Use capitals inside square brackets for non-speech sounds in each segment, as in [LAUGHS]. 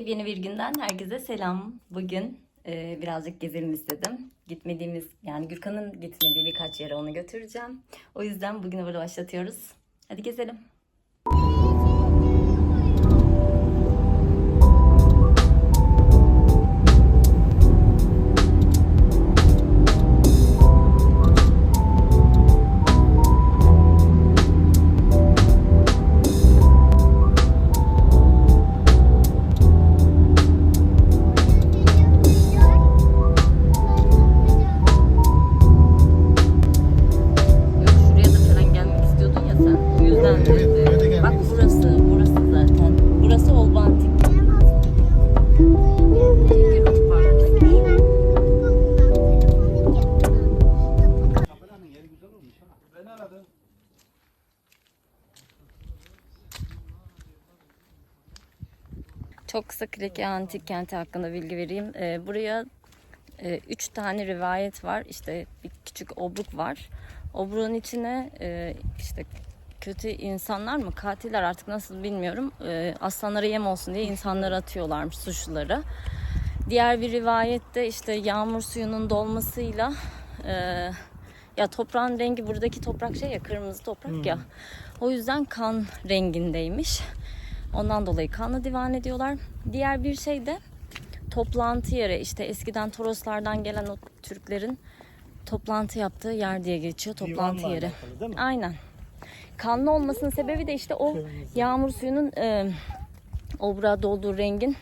Yepyeni bir günden herkese selam. Bugün e, birazcık gezelim istedim. Gitmediğimiz yani Gürkan'ın gitmediği birkaç yere onu götüreceğim. O yüzden bugünü böyle başlatıyoruz. Hadi gezelim. Yüzden gelmek Bak burası, burası zaten. Burası Olbantik. Çok kısa Kreki Antik Kenti hakkında bilgi vereyim. Ee, buraya e, üç tane rivayet var. İşte bir küçük obruk var. Obruğun içine e, işte kötü insanlar mı katiller artık nasıl bilmiyorum. E, aslanlara yem olsun diye insanları atıyorlarmış suçluları. Diğer bir rivayette işte yağmur suyunun dolmasıyla e, ya toprağın rengi buradaki toprak şey ya kırmızı toprak ya. O yüzden kan rengindeymiş. Ondan dolayı kanla divan ediyorlar. Diğer bir şey de toplantı yeri işte eskiden Toroslardan gelen o Türklerin toplantı yaptığı yer diye geçiyor toplantı Divanla yeri. alakalı? Aynen. Kanlı olmasının sebebi de işte o yağmur suyunun e, obra dolduğu rengin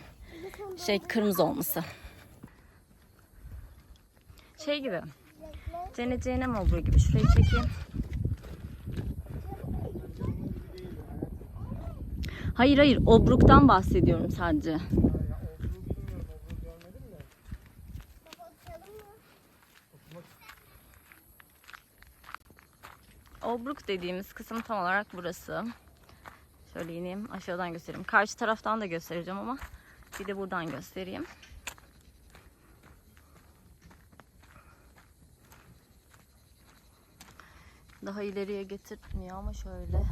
şey kırmızı olması. Şey gibi. Cennet cehennem obru gibi. Şurayı çekeyim. Hayır hayır obruktan bahsediyorum sadece. Obruk dediğimiz kısım tam olarak burası. Şöyle ineyim aşağıdan göstereyim. Karşı taraftan da göstereceğim ama bir de buradan göstereyim. Daha ileriye getirmiyor ama şöyle.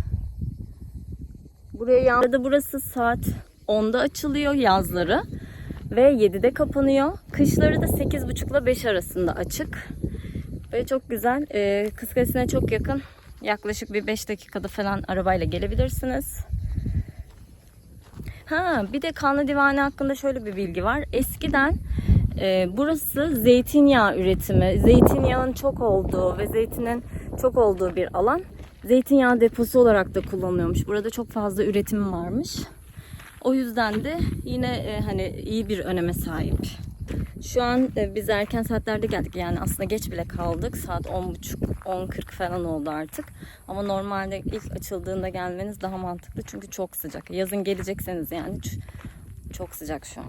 Buraya yanında burası saat 10'da açılıyor yazları ve 7'de kapanıyor. Kışları da 8.30 ile 5 arasında açık. Ve çok güzel. Ee, Kız çok yakın. Yaklaşık bir 5 dakikada falan arabayla gelebilirsiniz. Ha, bir de Kanlı Divane hakkında şöyle bir bilgi var. Eskiden e, burası zeytinyağı üretimi, zeytinyağın çok olduğu ve zeytinin çok olduğu bir alan. Zeytinyağı deposu olarak da kullanılıyormuş. Burada çok fazla üretim varmış. O yüzden de yine e, hani iyi bir öneme sahip. Şu an e, biz erken saatlerde geldik. Yani aslında geç bile kaldık. Saat 10.30, 10.40 falan oldu artık. Ama normalde ilk açıldığında gelmeniz daha mantıklı. Çünkü çok sıcak. Yazın gelecekseniz yani çok sıcak şu an.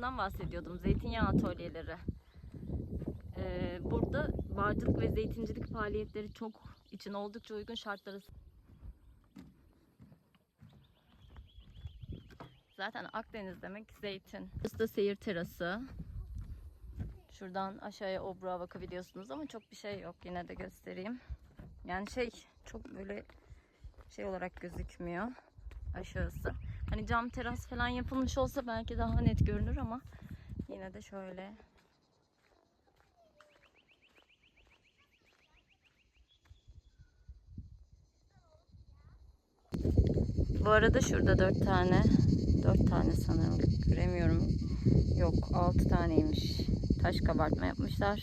Şundan bahsediyordum. Zeytinyağı atölyeleri. Ee, burada bağcılık ve zeytincilik faaliyetleri çok için oldukça uygun şartlara Zaten Akdeniz demek zeytin. Burası da seyir terası. Şuradan aşağıya obruğa bakabiliyorsunuz ama çok bir şey yok. Yine de göstereyim. Yani şey çok böyle şey olarak gözükmüyor aşağısı. Hani cam teras falan yapılmış olsa belki daha net görünür ama yine de şöyle Bu arada şurada dört tane, dört tane sanırım göremiyorum. Yok altı taneymiş. Taş kabartma yapmışlar.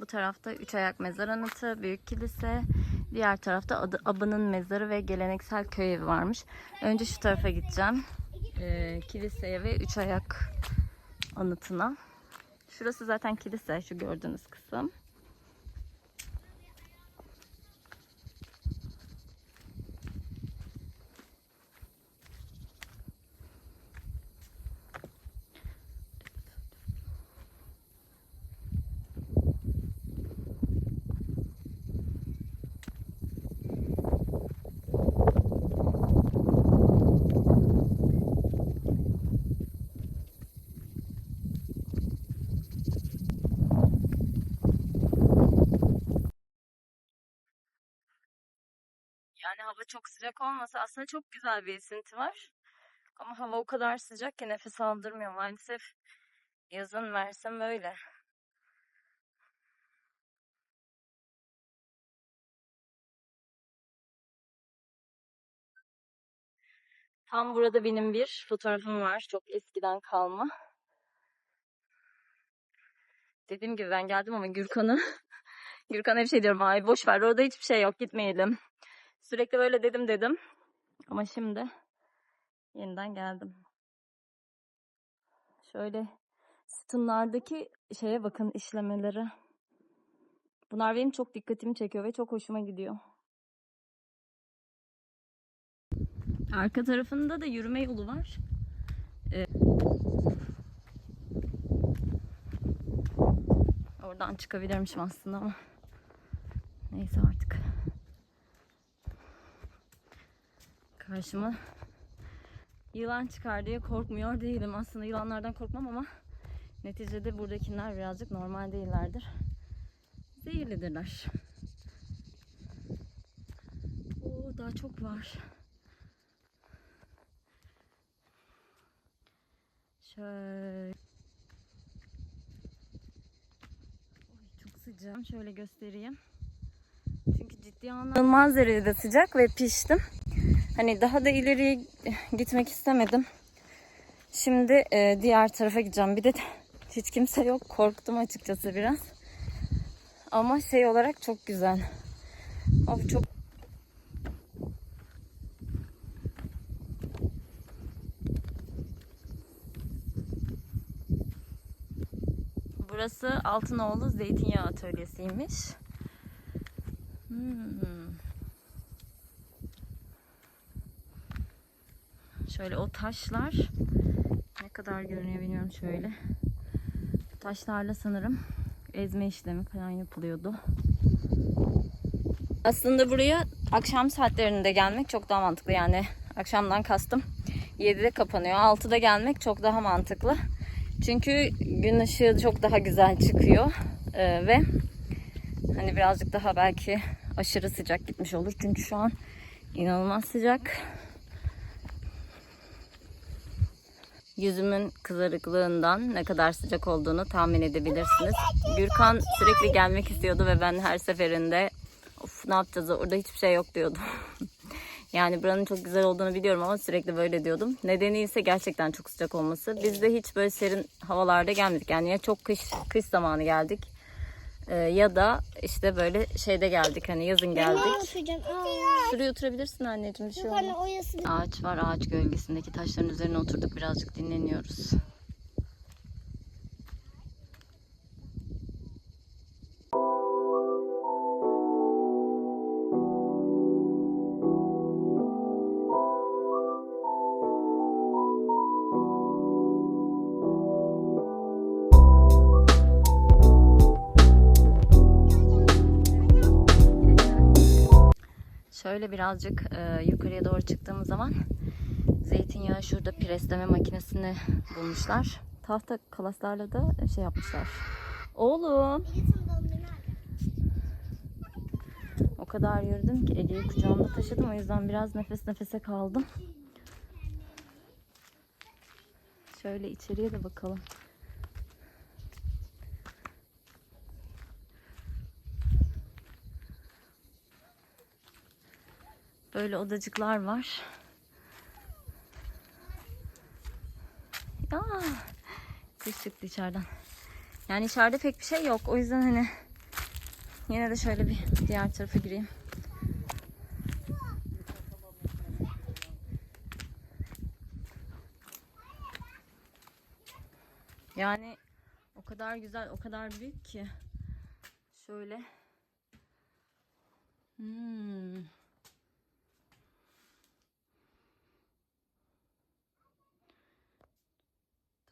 Bu tarafta üç ayak mezar anıtı, büyük kilise. Diğer tarafta adı Abı'nın mezarı ve geleneksel köy evi varmış. Önce şu tarafa gideceğim. Ee, kiliseye ve üç ayak anıtına. Şurası zaten kilise, şu gördüğünüz kısım. Yani hava çok sıcak olmasa aslında çok güzel bir esinti var. Ama hava o kadar sıcak ki nefes aldırmıyor maalesef. Yazın Mersin böyle. Tam burada benim bir fotoğrafım var. Çok eskiden kalma. Dediğim gibi ben geldim ama Gürkan'ı [LAUGHS] Gürkan'a bir şey diyorum. Ay boş ver orada hiçbir şey yok gitmeyelim. Sürekli böyle dedim dedim. Ama şimdi yeniden geldim. Şöyle sütunlardaki şeye bakın işlemeleri. Bunlar benim çok dikkatimi çekiyor ve çok hoşuma gidiyor. Arka tarafında da yürüme yolu var. Ee, oradan çıkabilirmişim aslında ama neyse artık. Karşıma yılan çıkar diye korkmuyor değilim. Aslında yılanlardan korkmam ama neticede buradakiler birazcık normal değillerdir. Zehirlidirler. Oo, daha çok var. Şöyle. Oy, çok sıcak. Şöyle göstereyim. Çünkü ciddi anlamda inanılmaz derecede sıcak ve piştim. Hani daha da ileriye gitmek istemedim. Şimdi e, diğer tarafa gideceğim. Bir de [LAUGHS] hiç kimse yok. Korktum açıkçası biraz. Ama şey olarak çok güzel. Of çok Burası Altınoğlu Zeytinyağı Atölyesi'ymiş. Hmm. Şöyle o taşlar ne kadar görünüyor bilmiyorum şöyle. Taşlarla sanırım ezme işlemi falan yapılıyordu. Aslında buraya akşam saatlerinde gelmek çok daha mantıklı. Yani akşamdan kastım 7'de kapanıyor. 6'da gelmek çok daha mantıklı. Çünkü gün ışığı çok daha güzel çıkıyor. Ee, ve hani birazcık daha belki aşırı sıcak gitmiş olur. Çünkü şu an inanılmaz sıcak. Yüzümün kızarıklığından ne kadar sıcak olduğunu tahmin edebilirsiniz. Gürkan sürekli gelmek istiyordu ve ben her seferinde of ne yapacağız orada hiçbir şey yok diyordum. [LAUGHS] yani buranın çok güzel olduğunu biliyorum ama sürekli böyle diyordum. Nedeni ise gerçekten çok sıcak olması. Biz de hiç böyle serin havalarda gelmedik. Yani ya çok kış kış zamanı geldik Ee, ya da işte böyle şeyde geldik hani yazın geldik. Şuraya oturabilirsin anneciğim bir şey yok olmaz. Ağaç var. Ağaç gölgesindeki taşların üzerine oturduk. Birazcık dinleniyoruz. Şöyle birazcık e, yukarıya doğru çıktığımız zaman zeytinyağı şurada presleme makinesini bulmuşlar. Tahta kalaslarla da şey yapmışlar. Oğlum o kadar yürüdüm ki Ege'yi kucağımda taşıdım. O yüzden biraz nefes nefese kaldım. Şöyle içeriye de bakalım. Böyle odacıklar var. Ya kız çıktı içeriden. Yani içeride pek bir şey yok. O yüzden hani yine de şöyle bir diğer tarafa gireyim. Yani o kadar güzel, o kadar büyük ki. Şöyle. Hmm.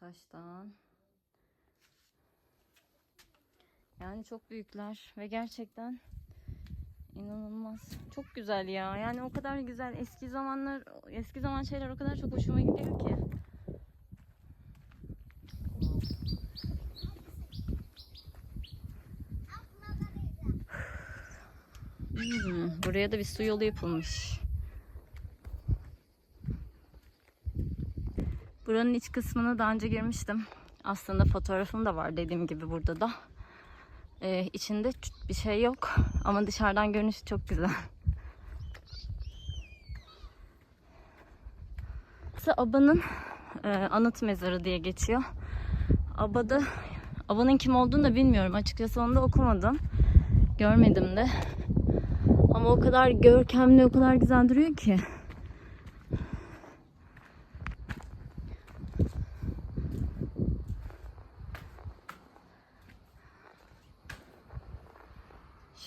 Taştan. Yani çok büyükler ve gerçekten inanılmaz. Çok güzel ya. Yani o kadar güzel. Eski zamanlar, eski zaman şeyler o kadar çok hoşuma gidiyor ki. Hmm, buraya da bir su yolu yapılmış. Buranın iç kısmına daha önce girmiştim. Aslında fotoğrafım da var dediğim gibi burada da. Ee, içinde bir şey yok ama dışarıdan görünüşü çok güzel. Burası Aba'nın e, anıt mezarı diye geçiyor. Aba'da Aba'nın kim olduğunu da bilmiyorum. Açıkçası onu da okumadım. Görmedim de. Ama o kadar görkemli, o kadar güzel duruyor ki.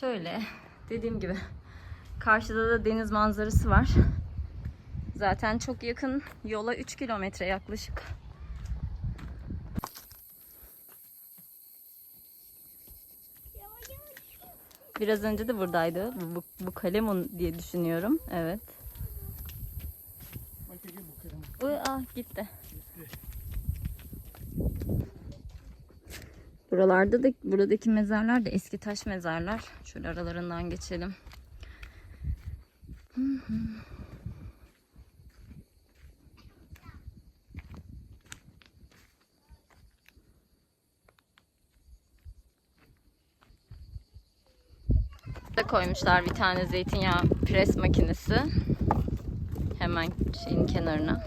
Şöyle dediğim gibi karşıda da deniz manzarası var. Zaten çok yakın yola 3 kilometre yaklaşık. Biraz önce de buradaydı. Bu, bu Kalemon diye düşünüyorum. Evet. Uy, ah gitti. Buralarda da buradaki mezarlar da eski taş mezarlar. Şöyle aralarından geçelim. Da koymuşlar bir tane zeytinyağı pres makinesi. Hemen şeyin kenarına.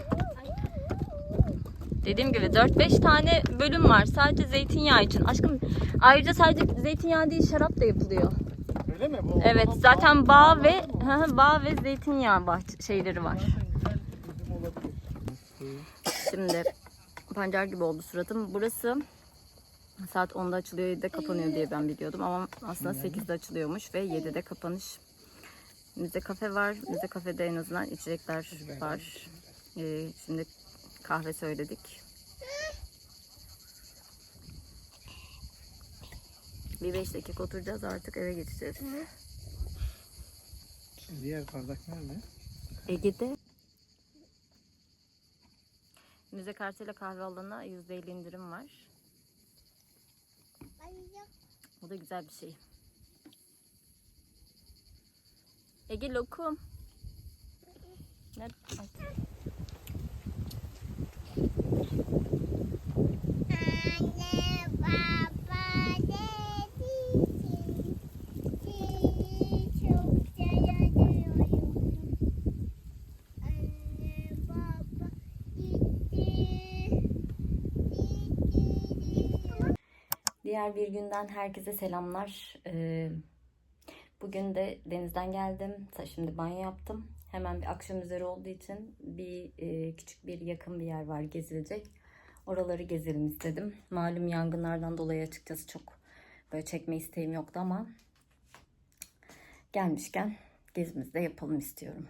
Dediğim gibi 4-5 tane bölüm var sadece zeytinyağı için. Aşkım ayrıca sadece zeytinyağı değil şarap da yapılıyor. Öyle mi bu? Evet Ama zaten bağ ve hı [LAUGHS] bağ ve zeytinyağı bahç- şeyleri var. Şimdi pancar gibi oldu suratım. Burası saat 10'da açılıyor 7'de kapanıyor diye ben biliyordum ama aslında 8'de açılıyormuş ve 7'de kapanış. Müze kafe var. Müze kafede en azından içecekler var. Ee, şimdi kahve söyledik. Bir beş dakika oturacağız artık eve geçeceğiz. Diğer bardak nerede? Ege'de müze kartıyla kahve alana %50 indirim var. O da güzel bir şey. Ege lokum. Ne? Ay. Anne, baba dedi ki seni çok seviyorum. Anne, baba gitti. Gitti. Diğer bir günden herkese selamlar. Ee, bugün de denizden geldim. Şimdi banyo yaptım. Hemen bir akşam üzeri olduğu için bir e, küçük bir yakın bir yer var gezilecek. Oraları gezelim istedim. Malum yangınlardan dolayı açıkçası çok böyle çekme isteğim yoktu ama gelmişken gezimizi de yapalım istiyorum.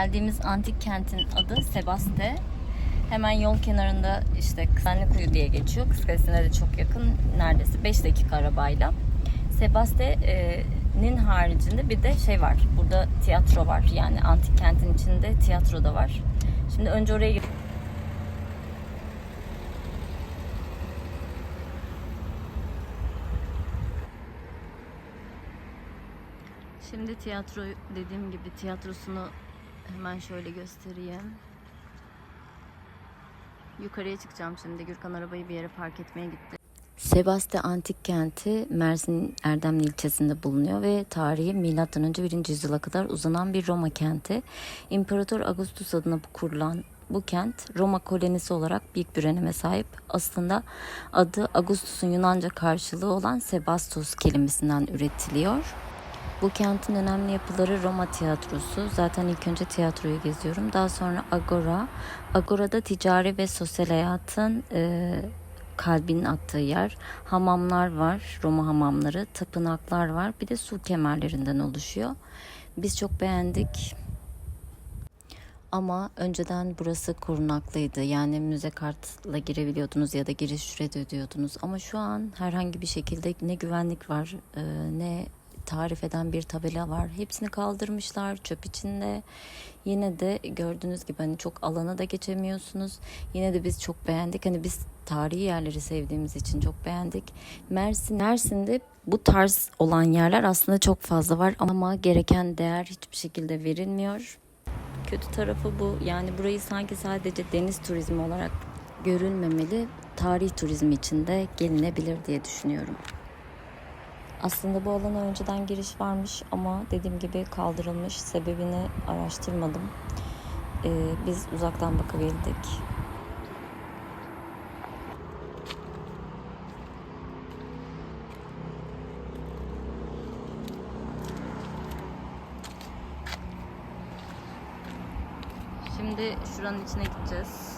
Geldiğimiz antik kentin adı Sebaste. Hemen yol kenarında işte Kısanlıkuyu diye geçiyor. Kız Kalesi'ne de çok yakın. Neredeyse 5 dakika arabayla. Sebaste'nin haricinde bir de şey var. Burada tiyatro var. Yani antik kentin içinde tiyatro da var. Şimdi önce oraya gidip Şimdi tiyatro dediğim gibi tiyatrosunu hemen şöyle göstereyim. Yukarıya çıkacağım şimdi. Gürkan arabayı bir yere park etmeye gitti. Sebaste Antik Kenti Mersin Erdemli ilçesinde bulunuyor ve tarihi M.Ö. 1. yüzyıla kadar uzanan bir Roma kenti. İmparator Augustus adına kurulan bu kent Roma kolonisi olarak büyük bir öneme sahip. Aslında adı Augustus'un Yunanca karşılığı olan Sebastos kelimesinden üretiliyor. Bu kentin önemli yapıları Roma tiyatrosu. Zaten ilk önce tiyatroyu geziyorum. Daha sonra Agora. Agora'da ticari ve sosyal hayatın e, kalbinin attığı yer. Hamamlar var, Roma hamamları, tapınaklar var. Bir de su kemerlerinden oluşuyor. Biz çok beğendik. Ama önceden burası korunaklıydı. Yani müze kartla girebiliyordunuz ya da giriş ücreti ödüyordunuz. Ama şu an herhangi bir şekilde ne güvenlik var e, ne tarif eden bir tabela var. Hepsini kaldırmışlar çöp içinde. Yine de gördüğünüz gibi hani çok alana da geçemiyorsunuz. Yine de biz çok beğendik. Hani biz tarihi yerleri sevdiğimiz için çok beğendik. Mersin, Mersin'de bu tarz olan yerler aslında çok fazla var ama gereken değer hiçbir şekilde verilmiyor. Kötü tarafı bu. Yani burayı sanki sadece deniz turizmi olarak görülmemeli. Tarih turizmi için de gelinebilir diye düşünüyorum. Aslında bu alana önceden giriş varmış ama dediğim gibi kaldırılmış. Sebebini araştırmadım. Ee, biz uzaktan bakabildik. Şimdi şuranın içine gideceğiz.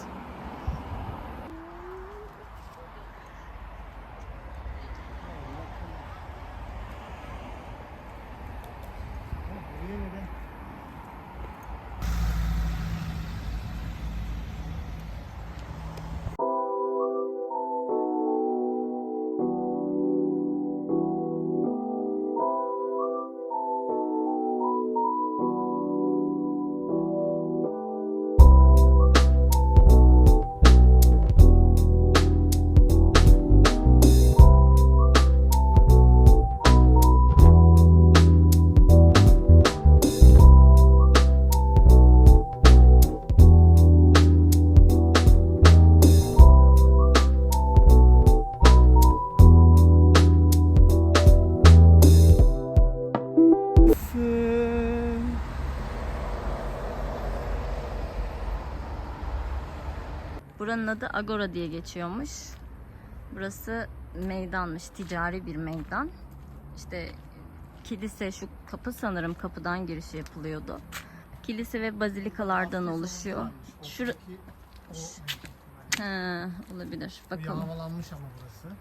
Agora diye geçiyormuş. Burası meydanmış, ticari bir meydan. İşte kilise şu kapı sanırım kapıdan giriş yapılıyordu. Kilise ve bazilikalardan oluşuyor. Şur He, olabilir. Bakalım. Yağmalanmış ama burası.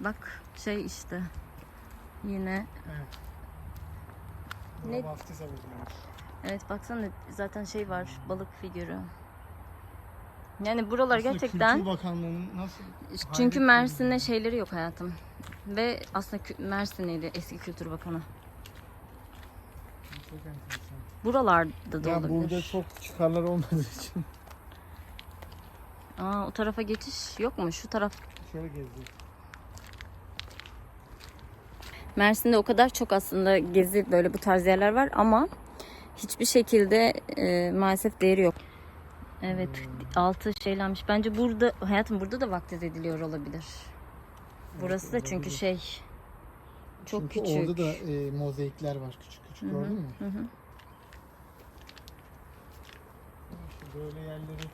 Bak şey işte. Yine Evet. Ne- Ne? Vaftiz evet baksana zaten şey var balık figürü. Yani buralar Aslında gerçekten Kültür Bakanlığı'nın nasıl Çünkü Mersin'de şeyleri yok hayatım. Ve aslında Mersin'deydi eski Kültür Bakanı. çok enteresan. Buralarda da Ya olabilir. burada çok çıkarlar olmadığı için [LAUGHS] Aa, o tarafa geçiş yok mu? Şu taraf. şöyle gezdik. Mersin'de o kadar çok aslında gezi böyle bu tarz yerler var ama hiçbir şekilde e, maalesef değeri yok. Evet altı şeylenmiş. Bence burada hayatım burada da vaftiz ediliyor olabilir. Burası da çünkü şey çok Çünkü küçük. orada da e, mozaikler var küçük küçük gördün mü? Hı hı. İşte böyle yerleri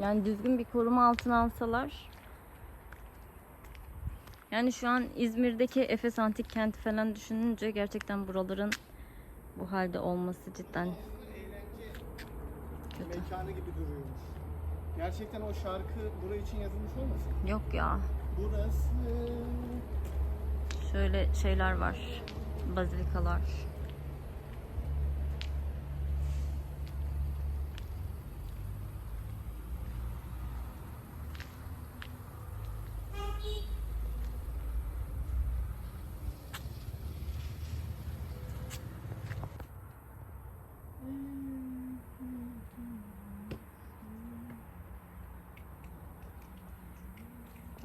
Yani düzgün bir koruma altına alsalar. Yani şu an İzmir'deki Efes Antik Kenti falan düşününce gerçekten buraların bu halde olması cidden kötü. mekanı gibi duruyormuş. Gerçekten o şarkı buraya için yazılmış olmasın? Yok ya. Burası Şöyle şeyler var. Bazilikalar.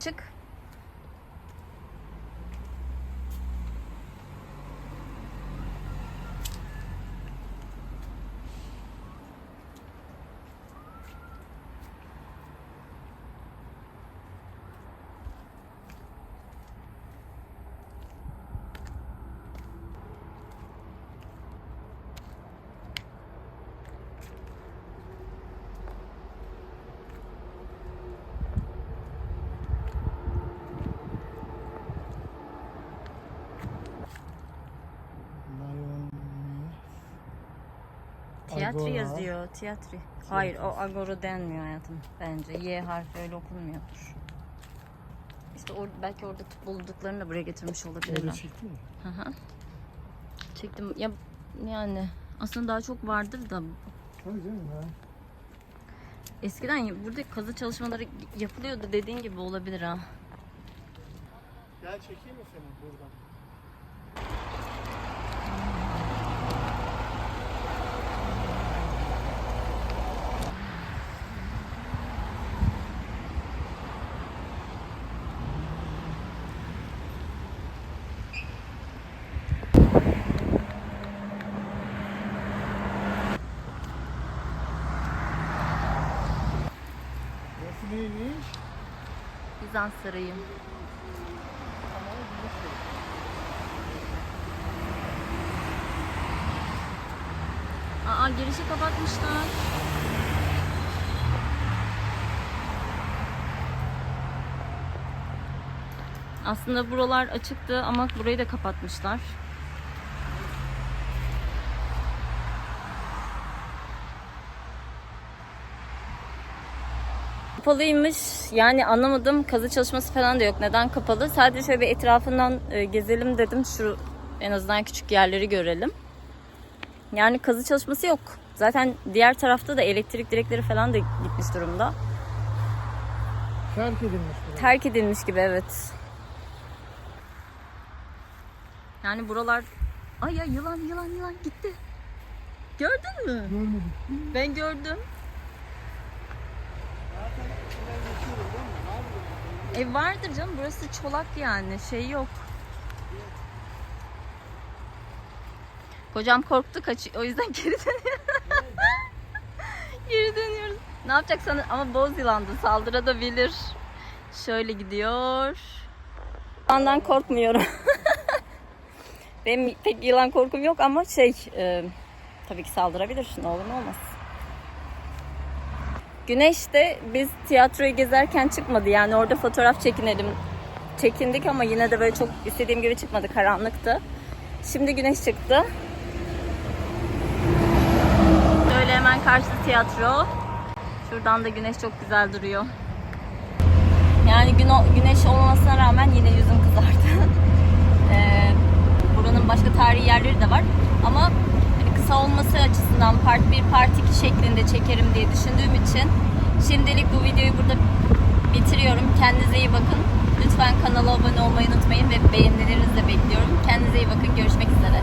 Çık. Tiyatro Agora. yazıyor. Tiyatro. Hayır o agora denmiyor hayatım bence. Y harfi öyle okunmuyordur. İşte or belki orada bulduklarını da buraya getirmiş olabilirler. çekti mi? Hı hı. Çektim. Ya yani aslında daha çok vardır da Tabii canım ya. eskiden burada kazı çalışmaları yapılıyordu dediğin gibi olabilir ha. Gel çekeyim mi seni buradan? Burası neymiş? Bizans Sarayı. Aa girişi kapatmışlar. Aslında buralar açıktı ama burayı da kapatmışlar. Kapalıymış. Yani anlamadım. Kazı çalışması falan da yok. Neden kapalı? Sadece şöyle bir etrafından e, gezelim dedim. Şu en azından küçük yerleri görelim. Yani kazı çalışması yok. Zaten diğer tarafta da elektrik direkleri falan da gitmiş durumda. Terk edilmiş burası. Terk edilmiş gibi evet. Yani buralar... Ay ya yılan yılan yılan gitti. Gördün mü? Görmedim. Ben gördüm. E vardır canım burası çolak yani şey yok. Kocam korktu kaç o yüzden [LAUGHS] geri dönüyor. geri dönüyoruz. Ne yapacak sana ama boz yılandı saldırabilir. Şöyle gidiyor. Yılandan korkmuyorum. [LAUGHS] Benim pek yılan korkum yok ama şey e, tabii ki saldırabilir. Ne olur ne olmaz. Güneş de biz tiyatroyu gezerken çıkmadı. Yani orada fotoğraf çekinelim. Çekindik ama yine de böyle çok istediğim gibi çıkmadı. Karanlıktı. Şimdi güneş çıktı. Şöyle hemen karşı tiyatro. Şuradan da güneş çok güzel duruyor. Yani gün, güneş olmasına rağmen yine yüzüm kızardı. [LAUGHS] Ee, buranın başka tarihi yerleri de var. Ama olması açısından part 1, part 2 şeklinde çekerim diye düşündüğüm için şimdilik bu videoyu burada bitiriyorum. Kendinize iyi bakın. Lütfen kanala abone olmayı unutmayın ve beğenilerinizi de bekliyorum. Kendinize iyi bakın. Görüşmek üzere.